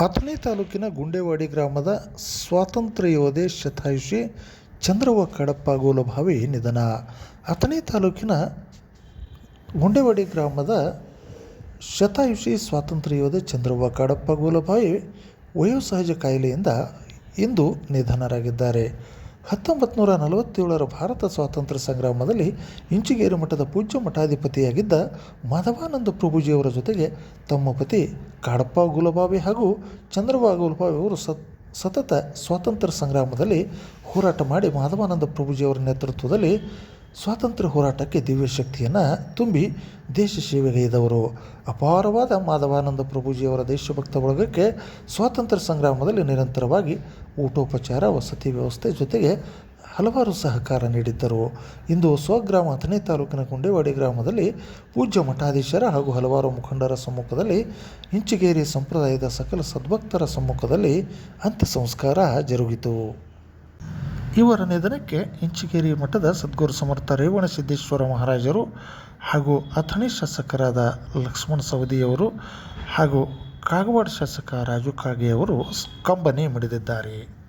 ಅಥಣಿ ತಾಲೂಕಿನ ಗುಂಡೇವಾಡಿ ಗ್ರಾಮದ ಸ್ವಾತಂತ್ರ್ಯ ಯೋಧೆ ಶತಾಯುಷಿ ಚಂದ್ರವ ಕಡಪ್ಪ ಗೋಲಭಾವಿ ನಿಧನ. ಅಥಣಿ ತಾಲೂಕಿನ ಗುಂಡೇವಾಡಿ ಗ್ರಾಮದ ಶತಾಯುಷಿ ಸ್ವಾತಂತ್ರ್ಯ ಯೋಧೆ ಚಂದ್ರವ ಕಡಪ್ಪ ಗೋಲಭಾಯಿ ವಯೋಸಹಜ ಕಾಯಿಲೆಯಿಂದ ಇಂದು ನಿಧನರಾಗಿದ್ದಾರೆ. ಹತ್ತೊಂಬತ್ತು ನೂರ ನಲವತ್ತೇಳರ ಭಾರತ ಸ್ವಾತಂತ್ರ್ಯ ಸಂಗ್ರಾಮದಲ್ಲಿ ಇಂಚಿಗೇರಿ ಮಠದ ಪೂಜ್ಯ ಮಠಾಧಿಪತಿಯಾಗಿದ್ದ ಮಾಧವಾನಂದ ಪ್ರಭುಜಿಯವರ ಜೊತೆಗೆ ತಮ್ಮ ಪತಿ ಕಾಡಪ್ಪ ಗುಲಬಾವಿ ಹಾಗೂ ಚಂದ್ರಬಾ ಗುಲಬಾವಿ ಅವರು ಸತ್ ಸತತ ಸ್ವಾತಂತ್ರ್ಯ ಸಂಗ್ರಾಮದಲ್ಲಿ ಹೋರಾಟ ಮಾಡಿ ಮಾಧವಾನಂದ ಪ್ರಭುಜಿಯವರ ನೇತೃತ್ವದಲ್ಲಿ ಸ್ವಾತಂತ್ರ್ಯ ಹೋರಾಟಕ್ಕೆ ದಿವ್ಯ ಶಕ್ತಿಯನ್ನು ತುಂಬಿ ದೇಶ ಸೇವೆಗೈದವರು ಅಪಾರವಾದ ಮಾಧವಾನಂದ ಪ್ರಭುಜಿಯವರ ದೇಶಭಕ್ತ ಬಳಗಕ್ಕೆ ಸ್ವಾತಂತ್ರ್ಯ ಸಂಗ್ರಾಮದಲ್ಲಿ ನಿರಂತರವಾಗಿ ಊಟೋಪಚಾರ, ವಸತಿ ವ್ಯವಸ್ಥೆ ಜೊತೆಗೆ ಹಲವಾರು ಸಹಕಾರ ನೀಡಿದ್ದರು. ಇಂದು ಸ್ವಗ್ರಾಮ ಅಥಣಿ ತಾಲೂಕಿನ ಗುಂಡೇವಾಡಿ ಗ್ರಾಮದಲ್ಲಿ ಪೂಜ್ಯ ಮಠಾಧೀಶರ ಹಾಗೂ ಹಲವಾರು ಮುಖಂಡರ ಸಮ್ಮುಖದಲ್ಲಿ ಇಂಚಿಗೇರಿ ಸಂಪ್ರದಾಯದ ಸಕಲ ಸದ್ಭಕ್ತರ ಸಮ್ಮುಖದಲ್ಲಿ ಅಂತ್ಯ ಸಂಸ್ಕಾರ ಜರುಗಿತು. ಇವರ ನಿಧನಕ್ಕೆ ಇಂಚಿಗೇರಿ ಮಠದ ಸದ್ಗುರು ಸಮರ್ಥ ರೇವಣಸಿದ್ದೇಶ್ವರ ಮಹಾರಾಜರು ಹಾಗೂ ಅಥಣಿ ಶಾಸಕರಾದ ಲಕ್ಷ್ಮಣ ಸವದಿಯವರು ಹಾಗೂ ಕಾಗವಾಡ ಶಾಸಕ ರಾಜು ಕಾಗೆಯವರು ಕಂಬನಿ ಮಿಡಿದಿದ್ದಾರೆ.